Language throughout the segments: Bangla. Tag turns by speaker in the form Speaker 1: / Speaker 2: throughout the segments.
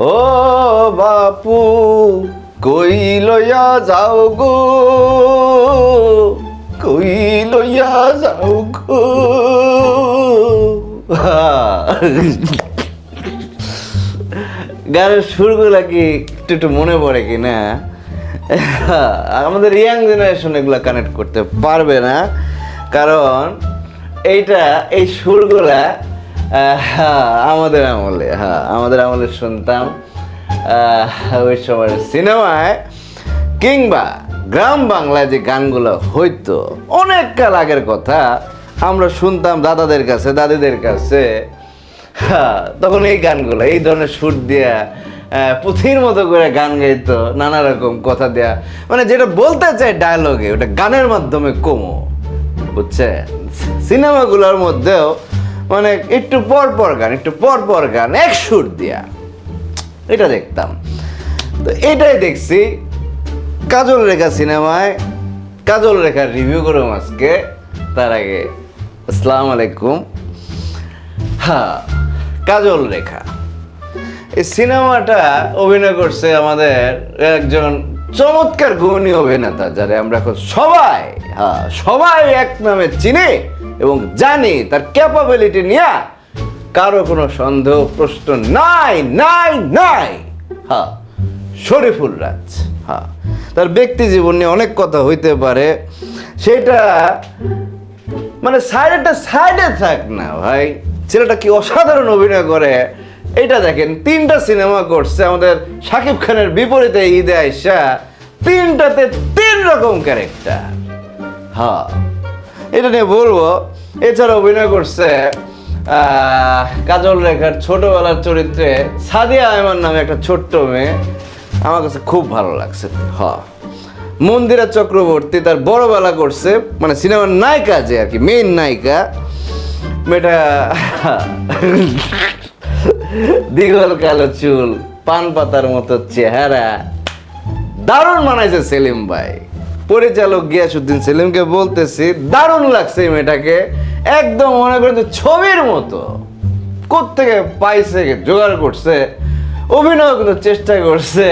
Speaker 1: ও বাপু, কই লইয়া যাও গো? কই লইয়া যাও গো? গানের সুরগুলা কি একটু একটু মনে পড়ে কি না? আমাদের ইয়াং জেনারেশন এগুলো কানেক্ট করতে পারবে না। কারণ এইটা, এই সুরগুলা আহ, আমাদের আমলে হ্যাঁ আমাদের আমলে শুনতাম ওই সময় সিনেমায় কিংবা গ্রাম বাংলায় যে গানগুলো হইতো অনেক কাল আগের কথা আমরা শুনতাম দাদাদের কাছে দাদিদের কাছে হ্যাঁ, তখন এই গানগুলো এই ধরনের সুর দিয়া পুঁথির মতো করে গান গাইতো নানা রকম কথা দেয়া মানে যেটা বলতে চাই ডায়লগে ওটা গানের মাধ্যমে কমো বুঝছে সিনেমাগুলোর মধ্যেও মানে একটু পর পর গান, একটু পর পর গান, এক সুর দিয়া। এটা দেখতাম। তো এটাই দেখছি, কাজল রেখা সিনেমায়, কাজল রেখার রিভিউ করুম আজকে, তার আগে, আসসালামু আলাইকুম। হ্যাঁ কাজল রেখা। এই সিনেমাটা অভিনয় করছে আমাদের একজন চমৎকার গুণী অভিনেতা, যারা আমরা সবাই হ্যাঁ সবাই এক নামে চিনি। এবং জানি তার ক্যাপাবিলিটি নিয়ে কারও কোনো সন্দেহ, প্রশ্ন নাই নাই নাই। হ্যাঁ শরীফুল রাজ হ্যাঁ। তার ব্যক্তি জীবন নিয়ে অনেক কথা হইতে পারে। সেটা মানে সাইডেটা সাইডে থাক না ভাই। ছেলেটা কি অসাধারণ অভিনয় করে। এটা দেখেন, তিনটা সিনেমা করছে। আমাদের শাকিব খানের বিপরীতে ঈদে আইসা তিনটাতে তিন রকম ক্যারেক্টার হ্যাঁ। এটা নিয়ে বলব, এছাড়া অভিনয় করছে কাজল রেখার ছোটবেলার চরিত্রে সাদিয়া আয়মান নামে একটা ছোট্ট মেয়ে। আমার কাছে খুব ভালো লাগছে। হ্যাঁ মন্দিরা চক্রবর্তী তার বড়বেলা করছে মানে সিনেমার নায়িকা যে আর কি মেইন নায়িকা। মেয়েটা দীঘল কালো চুল, পান পাতার মতো চেহারা। দারুণ মানাইছে সেলিম ভাই। পরিচালক গিয়াসুদ্দিন সেলিমকে বলতেছি, দারুণ লাগছে এই মেয়েটাকে। একদম মনে করেন ছবির মতো। কোত্থেকে পাইছে, জোগাড় করছে, অভিনয় কিন্তু চেষ্টা করছে,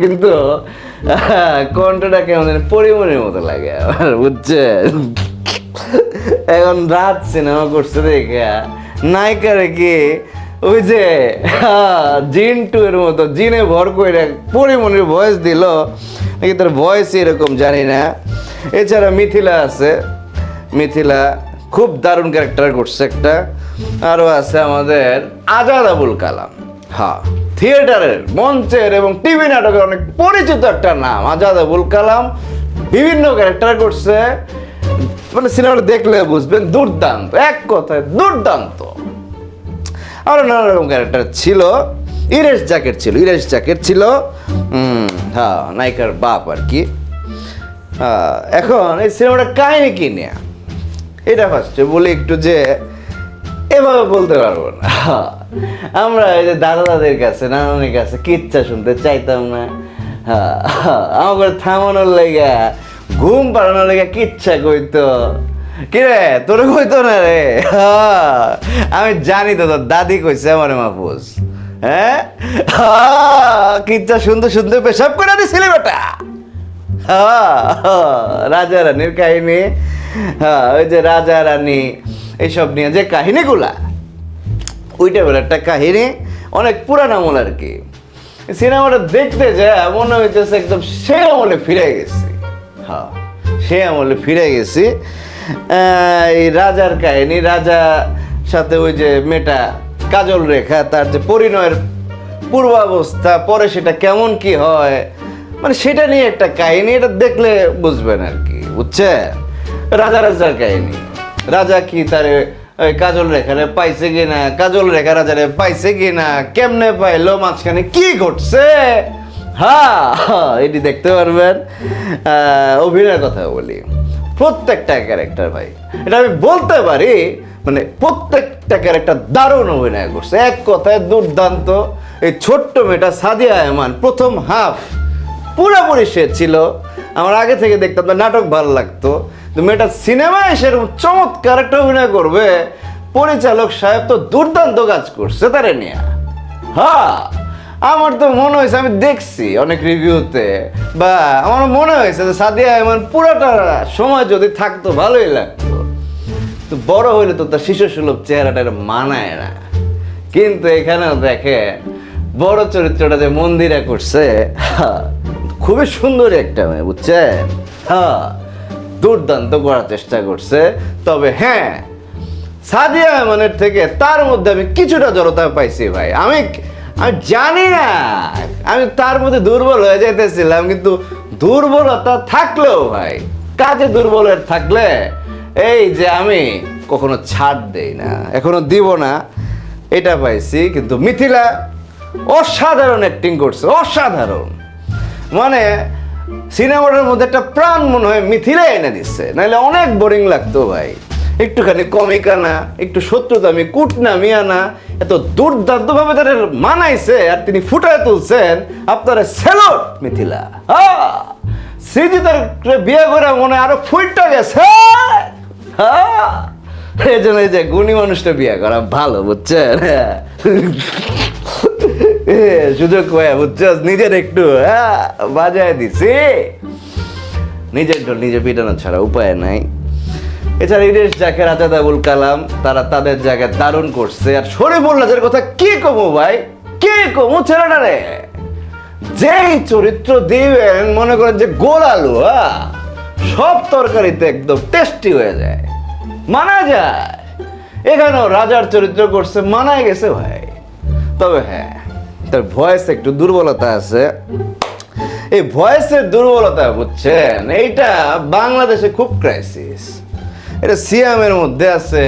Speaker 1: কিন্তু, কণ্ঠটা কেমন পরিমণির মতো লাগে আমার, বুঝছেন? এখন রাত সিনেমা করছে দেখে নায়িকা রেখে ওই যে হ্যাঁ, জিন টু এর মতো জিনে ভর করে পরিমণির ভয়েস দিল। নাকি তার ভয়েস এরকম জানি না। এছাড়া মিথিলা আছে। মিথিলা খুব দারুণ ক্যারেক্টার করছে একটা। আরও আছে আমাদের আজাদ আবুল কালাম। হ্যাঁ থিয়েটারের মঞ্চের এবং টিভি নাটকের অনেক পরিচিত একটা নাম আজাদ আবুল কালাম। বিভিন্ন ক্যারেক্টার করছে। মানে সিনেমাটা দেখলে বুঝবেন দুর্দান্ত এক কথায় দুর্দান্ত। আরও নানা রকম ক্যারেক্টার ছিল। ইরেশ জ্যাকেট ছিল ইরেশ জ্যাকেট ছিল হ্যাঁ নায়িকার বাপ আর কি। এখন এই সিনেমাটা কাহিনী কি নিয়ে? এটা ফার্স্টে বলি একটু যে এভাবে বলতে পারব না। আমরা এই যে দাদা দাদের কাছে নানানের কাছে কিচ্ছা শুনতে চাইতাম না। হ্যাঁ, আমাকে থামানোর লেগে ঘুম পাড়ানোর লেগে কিচ্ছা কইতো। কিরে তোরে কইতো না রে? হ্যাঁ, আমি জানি তো তোর দাদি কইছে আমার মাহফুজ। হ্যাঁ? হ্যাঁ, কিচ্ছা শুনতে শুনতে পেশাব করে দিছিলি বেটা। হ্যাঁ, রাজা রানীর কাহিনী। হ্যাঁ ওই যে রাজা রানী এইসব নিয়ে যে কাহিনীগুলা। ওইটা বলে একটা কাহিনী অনেক পুরান আমল আর কি। সিনেমাটা দেখতে যায় মনে হইতেছে একদম সে আমলে ফিরে গেছি। হ্যাঁ সে আমলে ফিরে গেছি। এই রাজার কাহিনী, রাজা সাথে ওই যে মেয়েটা কাজল রেখা, তার যে পরিণয়ের পূর্বাবস্থা, পরে সেটা কেমন কি হয় মানে সেটা নিয়ে একটা কাহিনী, এটা দেখলে বুঝবেন আর কি, বুঝছে? রাজা রাজার কাহিনী। রাজা কি তার ওই কাজল রেখারে পাইছে কিনা কাজল রেখা রাজারে পাইছে কিনা কেমনে পাইলো, মাঝখানে কি ঘটছে? হ্যাঁ এটি দেখতে পারবেন। অভিনয়ের কথা বলি। প্রত্যেকটা ক্যারেক্টার ভাই। এটা আমি বলতে পারি মানে প্রত্যেকটা ক্যারেক্টার দারুণ অভিনয় করছে। এক কথায় দুর্দান্ত। এই ছোট্ট মেয়েটা সাদিয়া এমান প্রথম হাফ পুরোপুরি সে ছিল। আমার আগে থেকে দেখতাম নাটক ভালো লাগতো। তো মেয়েটা সিনেমায় সেরকম চমৎকার একটা অভিনয় করবে। পরিচালক সাহেব তো দুর্দান্ত কাজ করছে, তারে নিয়ে। হ্যাঁ। আমার তো মনে হয়েছে, আমি দেখছি অনেক রিভিউতে বা আমার মনে হয়েছে যে সাদিয়া এমন পুরোটা সময় যদি থাকতো, ভালোই লাগতো। তো বড় হইলে তো তার শিশু সুলভ চেহারাটা মানায় না। কিন্তু এখানেও দেখে বড় চরিত্রটা যে মন্দিরা করছে খুবই সুন্দর একটা মেয়ে, বুঝছেন? হ্যাঁ দুর্দান্ত করার চেষ্টা করছে। তবে হ্যাঁ সাদিয়া এমনের থেকে তার মধ্যে আমি কিছুটা জড়তা পাইছি ভাই। আমি আমি জানি না। আমি তার মধ্যে দুর্বল হয়ে যাইতেছিলাম, কিন্তু দুর্বলতা থাকলেও ভাই, কাজে দুর্বল থাকলে এই যে আমি কখনো ছাড় দেই না, এখনও দিব না, এটা পাইছি, কিন্তু মিথিলা অসাধারণ অ্যাক্টিং করছে, অসাধারণ। মানে সিনেমাটার মধ্যে একটা প্রাণ মনে হয় মিথিলা এনে দিচ্ছে নাহলে অনেক বোরিং লাগতো ভাই। একটুখানি কমিক আনা একটু শত্রুতামি কুটনামি আনা এত দুর্দান্ত ভাবে তাদের মানাইছে আর তিনি ফুটায় তুলছেন আপনারা সেলট মিথিলা। হ্যাঁ সৃজিতের বিয়ে করে মনে হয় আরও ফুটটা গেছে। হ্যাঁ এই জন্য এই যে গুণী মানুষটা বিয়ে করা ভালো, বুঝছেন? সুযোগ কয়ে বুঝছ নিজের একটু হ্যাঁ বাজায় দিছি। নিজের ঢোল নিজে পিটানো ছাড়া উপায় নাই। এছাড়া ইরেশ জাকের আজাদ আবুল কালাম, তারা তাদের জায়গায় দারুণ করছে। আর শরীফুল্লাহের কথা কি কমু ভাই? কি কমু ছেলেটা রে? যেই চরিত্র দিবেন, মনে করেন যে গোল আলু সব তরকারিতে একদম টেস্টি হয়ে যায়। মানা যায়। এখানেও রাজার চরিত্র করছে, মানায় গেছে ভাই। তবে হ্যাঁ তার ভয়েস একটু দুর্বলতা আছে। এই ভয়েসের দুর্বলতা বুঝছেন, এইটা বাংলাদেশে খুব ক্রাইসিস এটা সিয়ামের মধ্যে আছে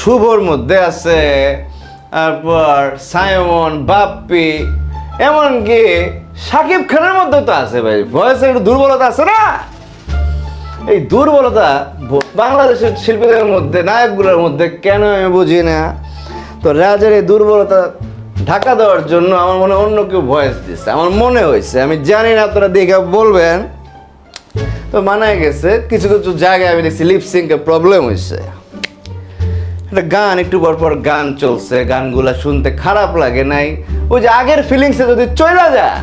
Speaker 1: শুভর মধ্যে আছে, তারপর সায়মন বাপ্পি, এমনকি সাকিব খানের মধ্যে তো আছে ভাই। ভয়েসের একটু দুর্বলতা আছে না? এই দুর্বলতা বাংলাদেশের শিল্পীদের মধ্যে, নায়কগুলোর মধ্যে কেন আমি বুঝি না? তো রাজের এই দুর্বলতা ঢাকা দেওয়ার জন্য আমার মনে অন্য কেউ ভয়েস দিচ্ছে আমার মনে হয়েছে, আমি জানি না আপনারা দেখে বলবেন। তো মানায় গেছে, কিছু কিছু জায়গায় আমি দেখছি লিপসিংকে প্রবলেম হয়েছে একটা গান, একটু পর পর গান চলছে, গানগুলা শুনতে খারাপ লাগে নাই। ওই যে আগের ফিলিংসে যদি চলে যান,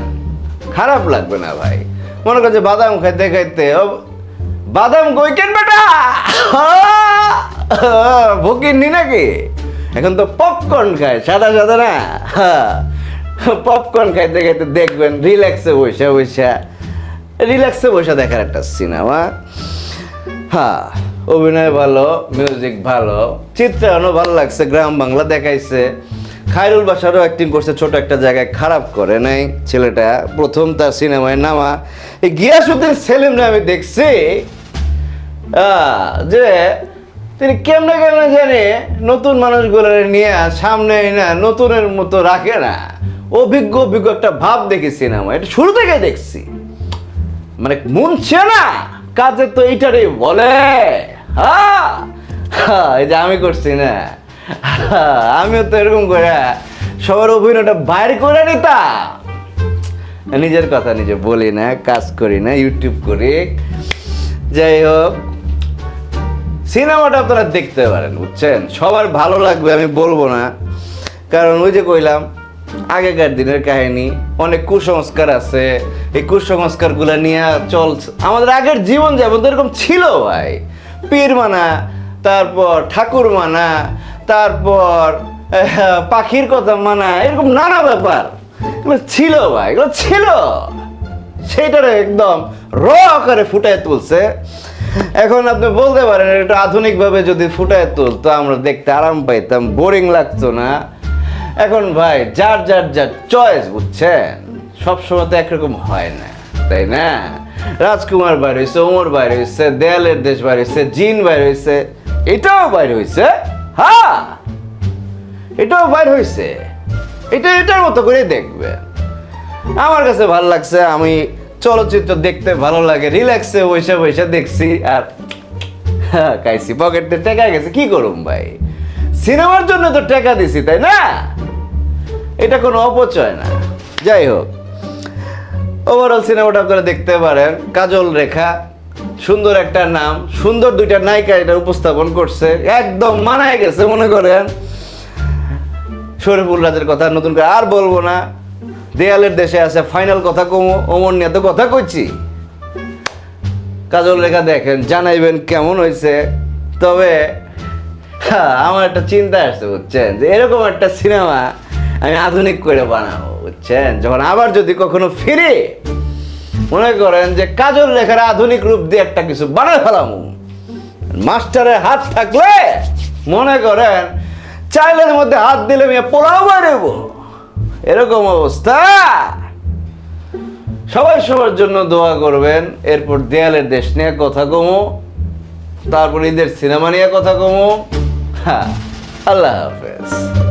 Speaker 1: খারাপ লাগবে না ভাই। মনে করছে বাদাম খাইতে খাইতে বাদাম কইকেন বেটা? ভুকিন নি নাকি? এখন তো পপকর্ন খায়, সাদা সাদা না? পপকর্ন খাইতে খাইতে দেখবেন রিল্যাক্সে বসে বসে। রিল্যাক্সে বসে দেখার একটা সিনেমা হ্যাঁ অভিনয় ভালো মিউজিক ভালো, চিত্রায়নও ভালো লাগছে, গ্রাম বাংলা দেখাইছে। খায়রুল বাসারও অ্যাক্টিং করছে, ছোট একটা জায়গায় খারাপ করে নাই ছেলেটা। প্রথম তার সিনেমায় নামা। এই গিয়াসুদ্দিন সেলিমরা আমি দেখছি। যে তিনি কেমনে কেমনে জানে নতুন মানুষগুলো নিয়ে সামনে না নতুনের মতো রাখে না। অভিজ্ঞ অভিজ্ঞ একটা ভাব দেখি সিনেমা এটা শুরু থেকে দেখছি। মানে মুনছে না। কাজে তো এইটারই বলে। এই যে আমি করছি না। আমিও তো এরকম করে। সবার অভিনয়টা বাইর করে নিতাম। নিজের কথা নিজে বলি না, কাজ করি না ইউটিউব করি। যাই হোক, সিনেমাটা আপনারা দেখতে পারেন, বুঝছেন? সবার ভালো লাগবে, আমি বলব না। কারণ ওই যে কইলাম আগেকার দিনের কাহিনী, অনেক কুসংস্কার আছে। এই কুসংস্কারগুলো নিয়ে চল আমাদের আগের জীবন যেমন তো এরকম ছিল ভাই। পীর মানা, তারপর ঠাকুর মানা, তারপর পাখির কথা মানা, এরকম নানা ব্যাপার। এগুলো ছিল ভাই, এগুলো ছিল। সেইটারে একদম র আকারে ফুটায় তুলছে। এখন আপনি বলতে পারেন একটু আধুনিকভাবে যদি ফুটায় তুলতো, আমরা দেখতে আরাম পাইতাম, বোরিং লাগতো না। এখন ভাই, যার যার যার চয়েস বুঝছেন? সবসময় তো একরকম হয় না, তাই না? রাজকুমার বাইর হয়েছে ওমর বাইর হয়েছে দেয়ালের দেশ বাইর হয়েছে জিন বাইর হয়েছে এটাও বাইর হয়েছে হ্যাঁ এটাও বাইর হয়েছে এটা এটার মতো করে দেখবে। আমার কাছে ভালো লাগছে, আমি চলচ্চিত্র দেখতে ভালো লাগে, রিল্যাক্সে বসে বসে দেখছি, আর খাইছি, পকেটে টাকা গেছে, কি করুম ভাই? সিনেমার জন্য তো টাকা দিছি, তাই না? এটা কোনো অপচয় না। যাই হোক ওভারঅল সিনেমাটা আপনারা দেখতে পারেন। কাজল রেখা, সুন্দর একটা নাম, সুন্দর দুইটা নায়িকা এটা উপস্থাপন করছে। একদম মানায় গেছে, মনে করেন। শরীফুল রাজের কথা নতুন করে আর বলব না। দেয়ালের দেশে আছে ফাইনাল কথা কমো অমর নিয়ে তো কথা কইছি। কাজল রেখা দেখেন, জানাইবেন কেমন হয়েছে তবে আমার একটা চিন্তা আসছে, বুঝছেন? যে এরকম একটা সিনেমা আমি আধুনিক করে বানাবো, বুঝছেন? যখন আবার যদি কখনো ফিরে, মনে করেন যে কাজল রেখার আধুনিক রূপ দিয়ে একটা কিছু বানায় ফেলাম। মাস্টারের হাত থাকলে, মনে করেন, চাইলের মধ্যে হাত দিলে মেয়ে পোলাও বাড়ব এরকম অবস্থা। সবাই সবার জন্য দোয়া করবেন, এরপর দেয়ালের দেশ নিয়ে কথা কমো, তারপর ঈদের সিনেমা নিয়ে কথা কমো। হ্যাঁ আল্লাহ হাফেজ।